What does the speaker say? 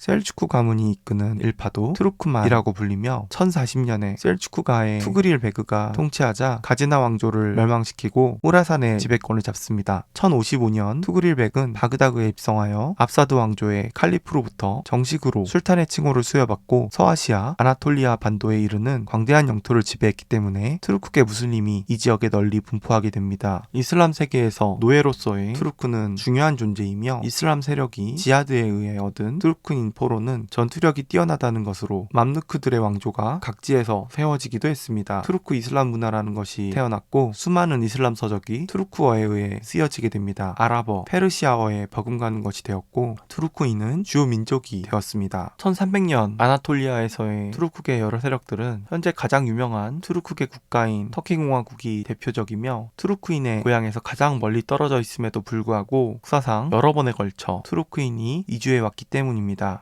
셀주쿠 가문이 이끄는 일파도 트루크만이라고 불리며 1040년에 셀주쿠가의 투그릴 베그가 통치하자 가지나 왕조를 멸망시키고 호라산의 지배권을 잡습니다. 1055년 투그릴 베그는 바그다그에 입성하여 압사드 왕조의 칼리프로부터 정식으로 술탄의 칭호를 수여받고 서아시아, 아나톨리아 반도에 이르는 광대한 영토를 지배했기 때문에 투르크계 무슬림이 이 지역에 널리 분포하게 됩니다. 이슬람 세계에서 노예로서의 투르크는 중요한 존재이며 이슬람 세력이 지하드에 의해 얻은 투르크 인 포로는 전투력이 뛰어나다는 것으로 맘루크들의 왕조가 각지에서 세워지기도 했습니다. 투르크 이슬람 문화라는 것이 태어났고 수많은 이슬람 서적이 투르크어에 의해 쓰여지게 됩니다. 아랍어, 페르시아어에 버금가는 것이 되었고 투르크인은 주요 민족이 되었습니다. 1300년 아나톨리아에서의 투르크계 여러 세력들은 현재 가장 유명한 투르크계 국가인 터키 공화국이 대표적이며 투르크인의 고향에서 가장 멀리 떨어져 있음에도 불구하고 역사상 여러 번에 걸쳐 투르크인이 이주해 왔기 때문입니다.